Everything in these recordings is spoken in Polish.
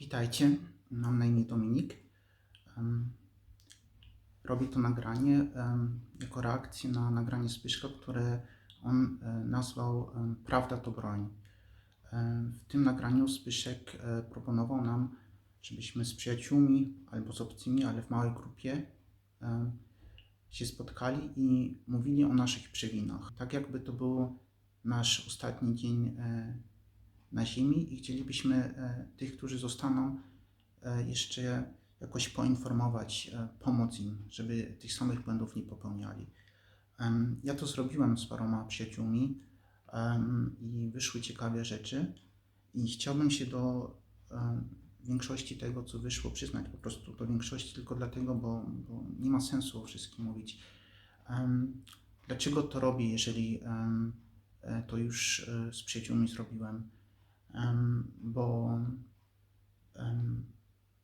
Witajcie, mam na imię Dominik. Robię to nagranie jako reakcję na nagranie Zbyszka, które on e, nazwał Prawda to broń. W tym nagraniu Zbyszek e, proponował nam, żebyśmy z przyjaciółmi albo z obcymi, ale w małej grupie się spotkali i mówili o naszych przewinach. Tak jakby to był nasz ostatni dzień e, na ziemi i chcielibyśmy e, tych, którzy zostaną, e, jeszcze jakoś poinformować, e, pomóc im, żeby tych samych błędów nie popełniali. Ja to zrobiłem z paroma przyjaciółmi i wyszły ciekawe rzeczy i chciałbym się do większości tego, co wyszło, przyznać po prostu do większości tylko dlatego, bo, bo nie ma sensu o wszystkim mówić. Dlaczego to robię, jeżeli to już z przyjaciółmi zrobiłem? Bo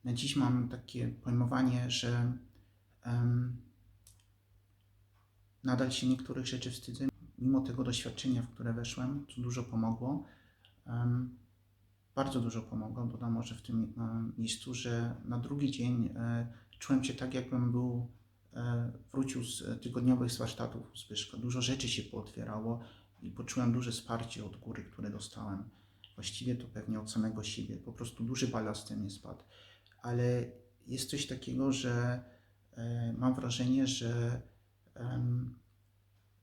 na dziś mam takie pojmowanie, że nadal się niektórych rzeczy wstydzę, mimo tego doświadczenia, w które weszłem, co dużo pomogło. bardzo dużo pomogło. Dodam może w tym em, miejscu, że na drugi dzień e, czułem się tak, jakbym był, e, wrócił z tygodniowych z warsztatów Zbyszka. Dużo rzeczy się pootwierało i poczułem duże wsparcie od góry, które dostałem. Właściwie to pewnie od samego siebie. Po prostu duży balast ze mnie spadł. Ale jest coś takiego, że e, mam wrażenie, że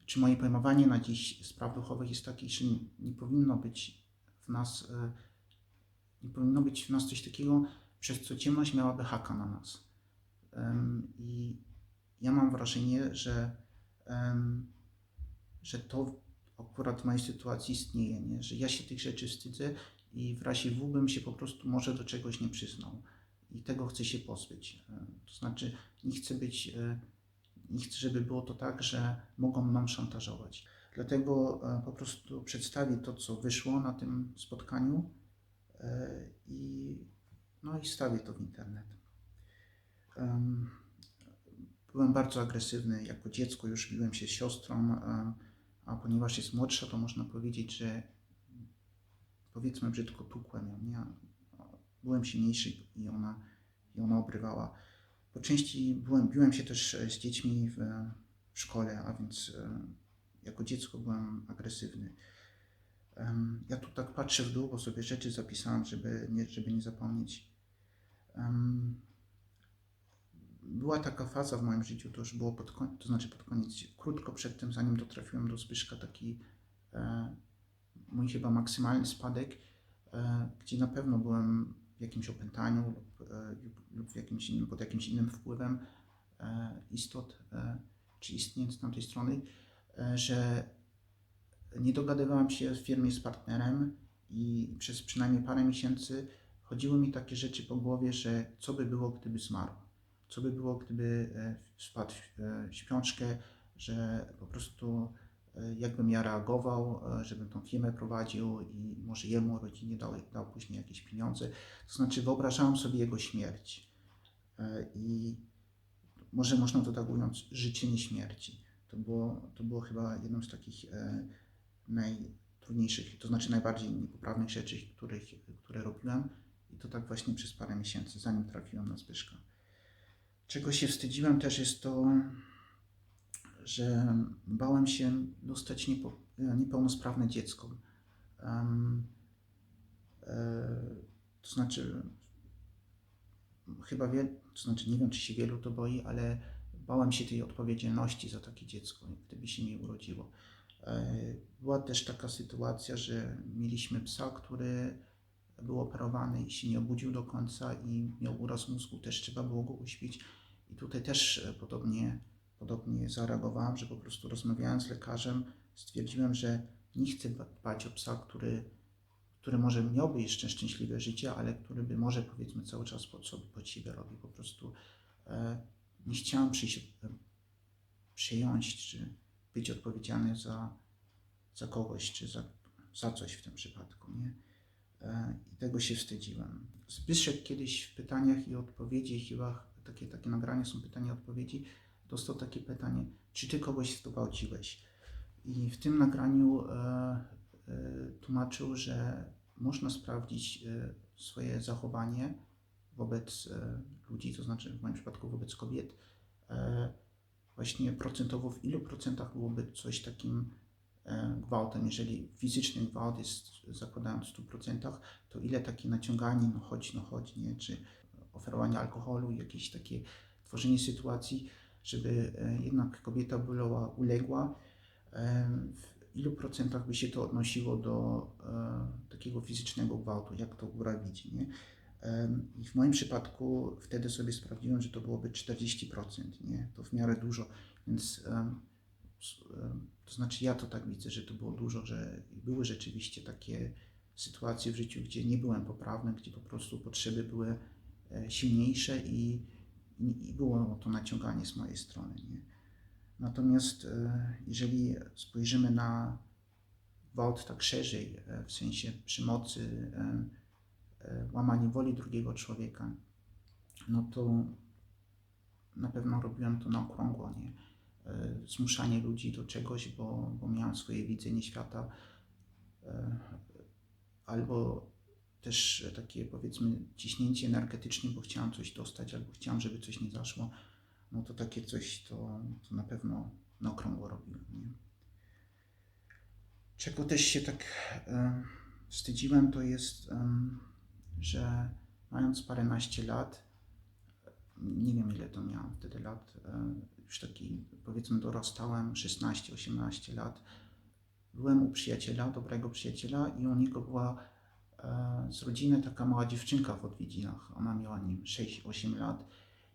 czy moje pojmowanie na dziś spraw duchowych jest takie, że nie, nie powinno być w nas, e, nie powinno być w nas coś takiego, przez co ciemność miałaby haka na nas. I ja mam wrażenie, że, że to akurat w mojej sytuacji istnieje, nie? że ja się tych rzeczy wstydzę i w razie W bym się po prostu może do czegoś nie przyznał. I tego chcę się pozbyć. E, To znaczy, nie chcę być, e, nie chcę, żeby było to tak, że mogą nam szantażować. Dlatego e, po prostu przedstawię to, co wyszło na tym spotkaniu i, no i stawię to w internet. Em, Byłem bardzo agresywny. Jako dziecko już biłem się z siostrą, a ponieważ jest młodsza, to można powiedzieć, że powiedzmy brzydko tukłem ją. Nie? Byłem silniejszy i ona, i ona obrywała. Po części byłem, biłem się też e, z dziećmi w, w szkole, a więc e, jako dziecko byłem agresywny. Ja tu tak patrzę w dół, bo sobie rzeczy zapisałem, żeby nie, żeby nie zapomnieć. Była taka faza w moim życiu, to już było pod koniec, to znaczy pod koniec, krótko przed tym, zanim dotrafiłem do Zbyszka, taki e, mój chyba maksymalny spadek, e, gdzie na pewno byłem w jakimś opętaniu lub, e, lub w jakimś innym, pod jakimś innym wpływem e, istot, e, czy istnień z tamtej strony, e, że nie dogadywałem się w firmie z partnerem i przez przynajmniej parę miesięcy chodziły mi takie rzeczy po głowie, że co by było, gdyby zmarł, co by było, gdyby e, wpadł w e, śpiączkę, że po prostu e, jakbym ja reagował, żebym tą firmę prowadził i może jemu, rodzinie dał, dał później jakieś pieniądze. To znaczy wyobrażałem sobie jego śmierć i może można to tak ująć, życie nie śmierci. To było, to było chyba jedną z takich najtrudniejszych, to znaczy najbardziej niepoprawnych rzeczy, których, które robiłem i to tak właśnie przez parę miesięcy, zanim trafiłem na Zbyszka. Czego się wstydziłem też jest to, że bałem się dostać niepo, niepełnosprawne dziecko. Em, e, to znaczy, chyba wie, to znaczy nie wiem, czy się wielu to boi, ale bałem się tej odpowiedzialności za takie dziecko, gdyby się nie urodziło. E, Była też taka sytuacja, że mieliśmy psa, który był operowany i się nie obudził do końca i miał uraz mózgu, też trzeba było go uśpić. I tutaj też e, podobnie, podobnie zareagowałem, że po prostu rozmawiając z lekarzem stwierdziłem, że nie chcę dbać o psa, który, który może miałby jeszcze szczęśliwe życie, ale który by może powiedzmy cały czas pod, sobie, pod siebie robił. Po prostu e, nie chciałem przyjść, e, przyjąć czy być odpowiedzialny za, za kogoś czy za, za coś w tym przypadku. Nie? E, I tego się wstydziłem. Zbyszek kiedyś w pytaniach i odpowiedzi, chyba takie, takie nagrania są pytania i odpowiedzi, dostał takie pytanie, czy ty kogoś zgwałciłeś? I w tym nagraniu e, e, tłumaczył, że można sprawdzić e, swoje zachowanie wobec e, ludzi, to znaczy w moim przypadku wobec kobiet, e, właśnie procentowo w ilu procentach byłoby coś takim gwałtem, jeżeli fizyczny gwałt jest, zakładając w 100%, to ile takie naciąganie, no chodź, no chodź, nie, czy oferowanie alkoholu, jakieś takie tworzenie sytuacji, żeby e, jednak kobieta była uległa, e, w ilu procentach by się to odnosiło do e, takiego fizycznego gwałtu, jak to góra widzi, nie? I w moim przypadku wtedy sobie sprawdziłem, że to byłoby 40%, nie? To w miarę dużo, więc to znaczy ja to tak widzę, że to było dużo, że były rzeczywiście takie sytuacje w życiu, gdzie nie byłem poprawny, gdzie po prostu potrzeby były e, silniejsze i, i, było to naciąganie z mojej strony, nie? Natomiast e, jeżeli spojrzymy na gwałt tak szerzej, e, w sensie przemocy, łamanie woli drugiego człowieka, no to na pewno robiłem to na okrągło, nie? E, Zmuszanie ludzi do czegoś, bo, bo miałem swoje widzenie świata, e, albo też takie powiedzmy ciśnięcie energetyczne, bo chciałem coś dostać, albo chciałem, żeby coś nie zaszło, no to takie coś to, to na pewno na okrągło robiłem, nie? Czego też się tak e, wstydziłem, to jest, że mając paręnaście lat, nie wiem ile to miałem wtedy lat, e, już taki powiedzmy dorastałem, 16-18 lat, byłem u przyjaciela, dobrego przyjaciela i u niego była e, z rodziny taka mała dziewczynka w odwiedzinach. Ona miała nim 6-8 lat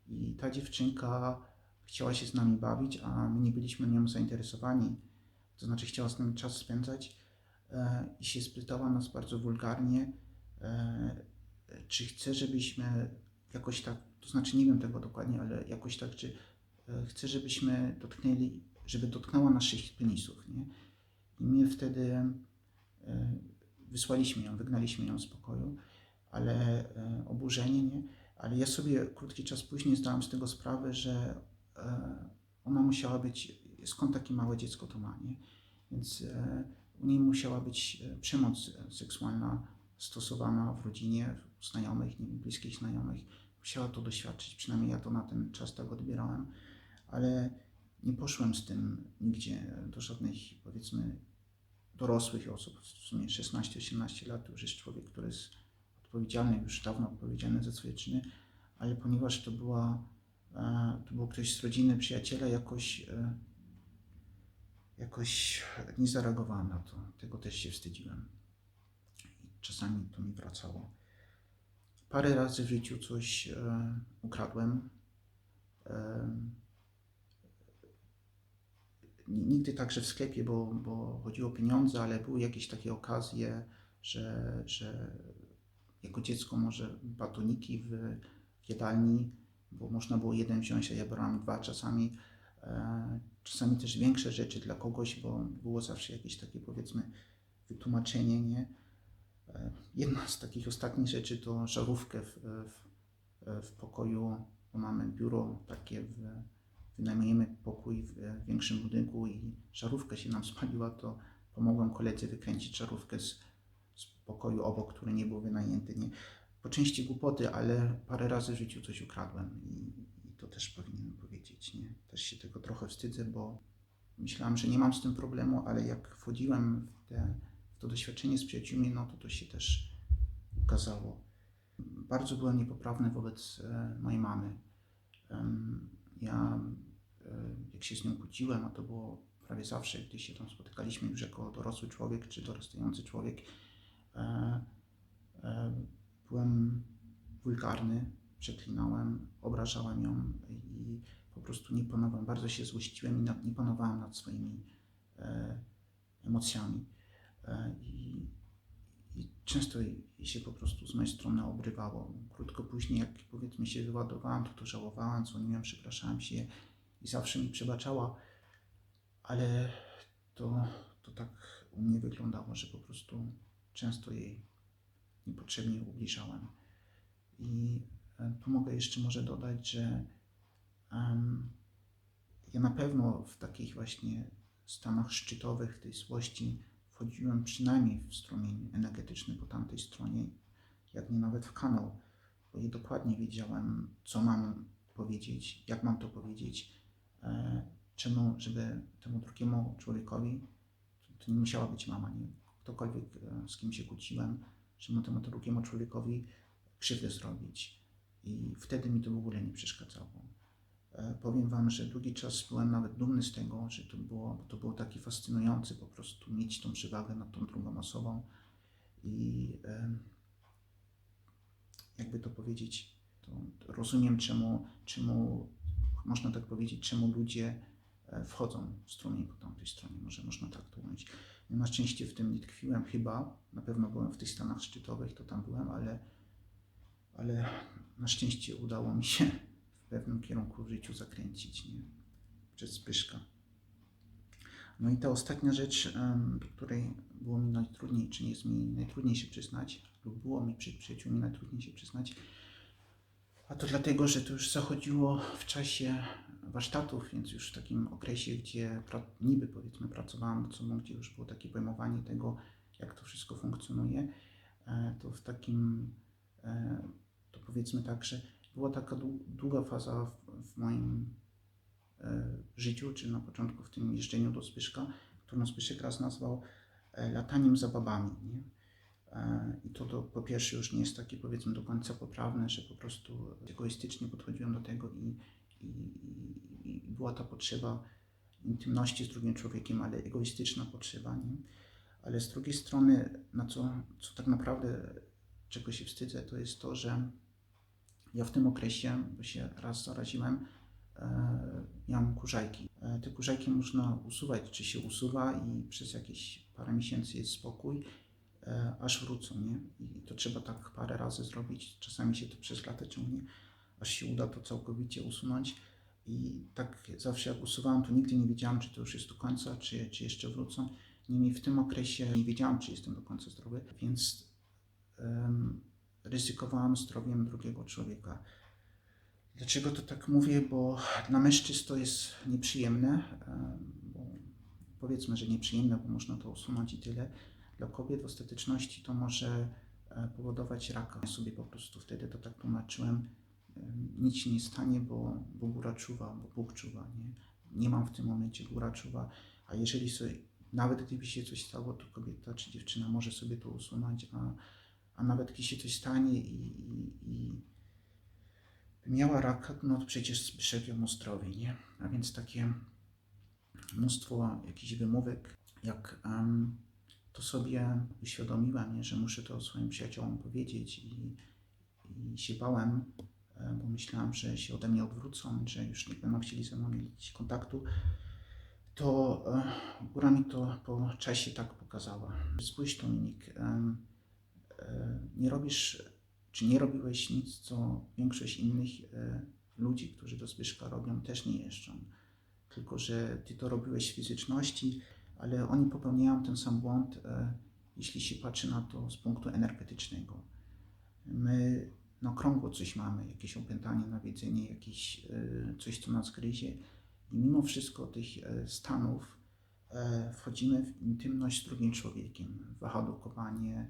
i ta dziewczynka chciała się z nami bawić, a my nie byliśmy nią zainteresowani. To znaczy chciała z nami czas spędzać e, i się spytała nas bardzo wulgarnie, czy chce, żebyśmy jakoś tak, to znaczy nie wiem tego dokładnie, ale jakoś tak, czy e, chce, żebyśmy dotknęli, żeby dotknęła naszych penisów, nie? I my wtedy e, wysłaliśmy ją, wygnaliśmy ją z pokoju, ale e, oburzenie, nie? Ale ja sobie krótki czas później zdałem z tego sprawę, że ona musiała być, skąd takie małe dziecko to ma, nie? Więc u niej musiała być przemoc seksualna stosowana w rodzinie, u znajomych, nie wiem, bliskich znajomych. Musiała to doświadczyć, przynajmniej ja to na ten czas tak odbierałem, ale nie poszłem z tym nigdzie do żadnych, powiedzmy, dorosłych osób, w sumie 16-18 lat, to już jest człowiek, który jest odpowiedzialny, już dawno odpowiedzialny za swoje czyny, ale ponieważ to była, e, to był ktoś z rodziny, przyjaciela, jakoś, e, jakoś nie zareagowałem na to. Tego też się wstydziłem. Czasami to mi wracało. Parę razy w życiu coś e, ukradłem. E, nigdy także w sklepie, bo, bo chodziło o pieniądze, ale były jakieś takie okazje, że, że jako dziecko może batoniki w, w jadalni, bo można było jeden wziąć, a ja brałem dwa czasami. E, czasami też większe rzeczy dla kogoś, bo było zawsze jakieś takie powiedzmy wytłumaczenie, nie? E, jedna z takich ostatnich rzeczy to żarówkę w, w, w pokoju, mamy biuro takie w, wynajmujemy pokój w większym budynku i żarówka się nam spaliła, to pomogłem koledze wykręcić żarówkę z, z pokoju obok, który nie był wynajęty. Nie? Po części głupoty, ale parę razy w życiu coś ukradłem i, i to też powinienem powiedzieć. Nie? Też się tego trochę wstydzę, bo myślałem, że nie mam z tym problemu, ale jak wchodziłem w, te, to doświadczenie z przyjaciółmi, no to to się też ukazało. Bardzo byłem niepoprawny wobec e, mojej mamy. Ja e, jak się z nią kłóciłem, a to było prawie zawsze, gdy się tam spotykaliśmy już jako dorosły człowiek czy dorastający człowiek, e, byłem wulgarny, przeklinałem, obrażałem ją i po prostu nie panowałem, bardzo się złościłem i nie panowałem nad swoimi emocjami. E, i, I często się po prostu z mojej strony obrywało. Krótko później, jak powiedzmy się wyładowałem, to to żałowałem, dzwoniłem, przepraszałem się i zawsze mi przebaczała, ale to, to tak u mnie wyglądało, że po prostu często jej niepotrzebnie ubliżałem. I e, tu mogę jeszcze może dodać, że em, ja na pewno w takich właśnie stanach szczytowych tej złości wchodziłem przynajmniej w strumień energetyczny po tamtej stronie. jak nie nawet w kanał, bo i dokładnie wiedziałem, co mam powiedzieć, jak mam to powiedzieć, e, czemu, żeby temu drugiemu człowiekowi, to, nie musiała być mama, nie? Ktokolwiek, e, z kim się kłóciłem, żeby temu drugiemu człowiekowi krzywdę zrobić. I wtedy mi to w ogóle nie przeszkadzało. E, Powiem Wam, że długi czas byłem nawet dumny z tego, że to było, bo to było takie fascynujące po prostu mieć tą przewagę nad tą drugą osobą. I jakby to powiedzieć, to rozumiem czemu, czemu można tak powiedzieć, czemu ludzie e, wchodzą w strumień po tamtej stronie, może można tak to ująć. Na szczęście w tym nie tkwiłem chyba, na pewno byłem w tych stanach szczytowych, to tam byłem, ale, ale na szczęście udało mi się w pewnym kierunku w życiu zakręcić, nie? Przez Zbyszka. No i ta ostatnia rzecz, do której było mi najtrudniej, czy jest mi najtrudniej się przyznać, lub było mi przed przyjaciółmi najtrudniej się przyznać, a to dlatego, że to już zachodziło w czasie warsztatów, więc już w takim okresie, gdzie niby powiedzmy pracowałam nad sobą, gdzie już było takie pojmowanie tego, jak to wszystko funkcjonuje, e, to w takim, e, to powiedzmy tak, że była taka dłu- długa faza w, w moim e, życiu, czy na początku w tym jeżdżeniu do Zbyszka, którą Zbyszek raz nazwał e, lataniem za babami. Nie? E, I to, to po pierwsze już nie jest takie powiedzmy do końca poprawne, że po prostu egoistycznie podchodziłem do tego i, i, i, i była ta potrzeba intymności z drugim człowiekiem, ale egoistyczna potrzeba. Nie? Ale z drugiej strony, na co, co tak naprawdę, czego się wstydzę, to jest to, że ja w tym okresie, bo się raz zaraziłem, e, miałem kurzajki. E, te kurzajki można usuwać, czy się usuwa i przez jakieś parę miesięcy jest spokój, e, aż wrócą, nie? I to trzeba tak parę razy zrobić, czasami się to przez lata ciągnie, aż się uda to całkowicie usunąć. I tak zawsze jak usuwałem, to nigdy nie wiedziałem, czy to już jest do końca, czy, czy jeszcze wrócą. Niemniej w tym okresie nie wiedziałem, czy jestem do końca zdrowy, więc em, ryzykowałem zdrowiem drugiego człowieka. Dlaczego to tak mówię? Bo dla mężczyzn to jest nieprzyjemne, em, bo powiedzmy, że nieprzyjemne, bo można to usunąć i tyle. Dla kobiet w ostateczności to może e, powodować raka. Ja sobie po prostu wtedy to tak tłumaczyłem. em, Nic się nie stanie, bo, bo góra czuwa, bo Bóg czuwa. Nie? nie mam w tym momencie góra czuwa, a jeżeli sobie, nawet gdyby się coś stało, to kobieta czy dziewczyna może sobie to usunąć, a, a nawet jeśli się coś stanie i, i, i miała raka, no to przecież Zbyszek ją uzdrowi, nie? A więc takie mnóstwo jakichś wymówek, jak em, to sobie uświadomiłem, nie? że muszę to swoim przyjaciołom powiedzieć i, i się bałem, e, bo myślałem, że się ode mnie odwrócą, że już nie będą chcieli ze mną mieć kontaktu, to e, góra mi to po czasie tak pokazała. Spójrz Dominik, e, nie robisz, czy nie robiłeś nic, co większość innych e, ludzi, którzy do Zbyszka robią, też nie jeżdżą. Tylko, że ty to robiłeś z fizyczności, ale oni popełniają ten sam błąd, e, jeśli się patrzy na to z punktu energetycznego. My na okrągło coś mamy, jakieś opętanie, nawiedzenie, jakieś e, coś, co nas gryzie. I mimo wszystko tych stanów wchodzimy w intymność z drugim człowiekiem, w wahadokowanie,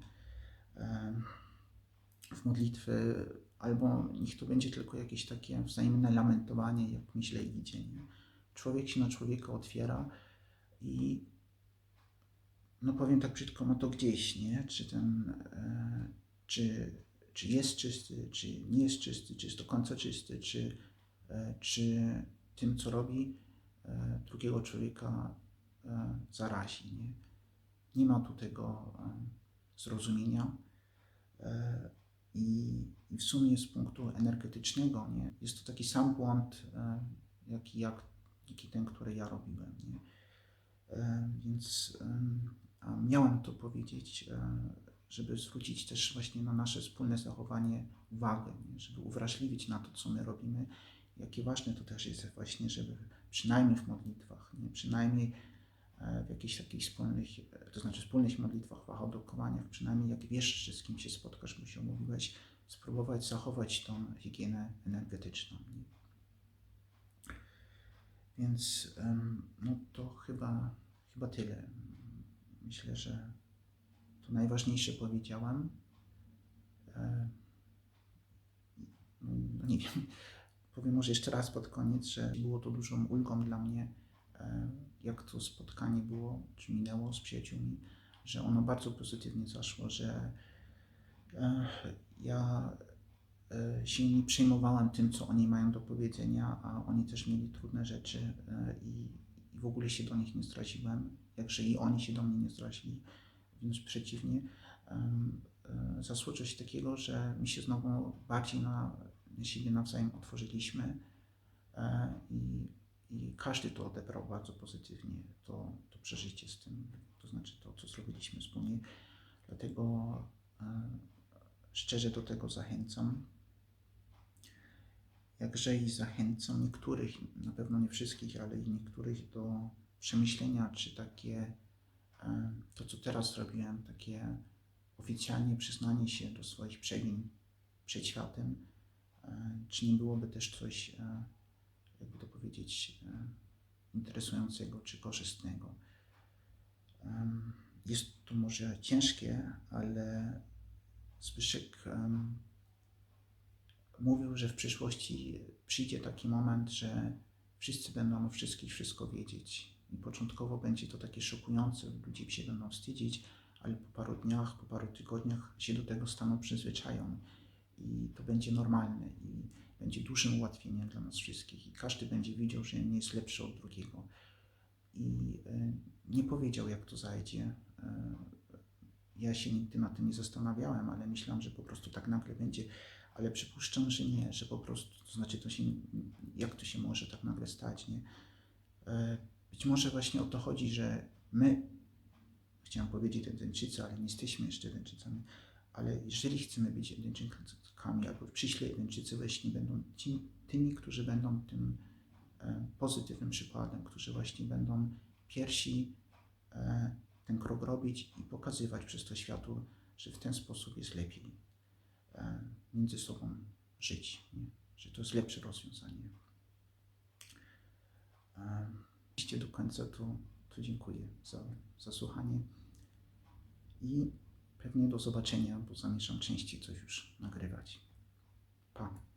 w modlitwy, albo niech to będzie tylko jakieś takie wzajemne lamentowanie, jak mi źle idzie. Nie? Człowiek się na człowieka otwiera i no powiem tak brzydko, ma to gdzieś, nie? Czy ten, e, czy, czy jest czysty, czy nie jest czysty, czy jest do końca czysty, czy, e, czy tym, co robi, e, drugiego człowieka e, zarazi, nie? Nie ma tu tego e, zrozumienia. E, I, I w sumie z punktu energetycznego nie, jest to taki sam błąd, e, jaki, jak, jaki ten, który ja robiłem. Nie? E, Więc miałem to powiedzieć, e, żeby zwrócić też właśnie na nasze wspólne zachowanie uwagę, nie? żeby uwrażliwić na to, co my robimy. Jakie ważne to też jest właśnie, żeby przynajmniej w modlitwach, nie? przynajmniej e, w jakichś takich wspólnych, e, to znaczy wspólnych modlitwach, wachodokowaniach, przynajmniej jak wiesz, z kim się spotkasz, bo się umówiłeś, spróbować zachować tą higienę energetyczną. Więc no to chyba, chyba tyle. Myślę, że to najważniejsze powiedziałem. e, no nie wiem, powiem może jeszcze raz pod koniec, że było to dużą ulgą dla mnie, e, jak to spotkanie było, czy minęło z przyjaciółmi, że ono bardzo pozytywnie zaszło, że e, ja e, się nie przejmowałem tym, co oni mają do powiedzenia, a oni też mieli trudne rzeczy e, i, i w ogóle się do nich nie zraziłem, jakże i oni się do mnie nie zrazili, więc przeciwnie. e, Zasło coś takiego, że my się znowu bardziej na siebie nawzajem otworzyliśmy e, i, i każdy to odebrał bardzo pozytywnie, to, to przeżycie z tym, to znaczy to, co zrobiliśmy wspólnie. Dlatego e, szczerze do tego zachęcam. Jakże i zachęcam niektórych, na pewno nie wszystkich, ale i niektórych do przemyślenia, czy takie, e, to co teraz zrobiłem, takie oficjalnie przyznanie się do swoich przewin przed światem, e, czy nie byłoby też coś, jakby to powiedzieć, e, interesującego czy korzystnego. Jest to może ciężkie, ale Zbyszek mówił, że w przyszłości przyjdzie taki moment, że wszyscy będą o wszystkich wszystko wiedzieć. I początkowo będzie to takie szokujące, ludzie się będą wstydzić, ale po paru dniach, po paru tygodniach się do tego staną przyzwyczają i to będzie normalne i będzie dużym ułatwieniem dla nas wszystkich i każdy będzie widział, że nie jest lepszy od drugiego. I e, nie powiedział, jak to zajdzie. E, ja się nigdy nad tym nie zastanawiałem, ale myślałem, że po prostu tak nagle będzie, ale przypuszczam, że nie, że po prostu, to znaczy to się, jak to się może tak nagle stać, nie? E, Być może właśnie o to chodzi, że my, chciałem powiedzieć Edyńczycy, ale nie jesteśmy jeszcze Edyńczycami, ale jeżeli chcemy być Edyńczykami, albo przyszli Edyńczycy właśnie będą ci, tymi, którzy będą tym e, pozytywnym przykładem, którzy właśnie będą pierwsi e, ten krok robić i pokazywać przez to światu, że w ten sposób jest lepiej e, między sobą żyć, nie? że to jest lepsze rozwiązanie. Jeśli do końca, to, to dziękuję za, za słuchanie i pewnie do zobaczenia, bo zamierzam częściej coś już nagrywać. Pa.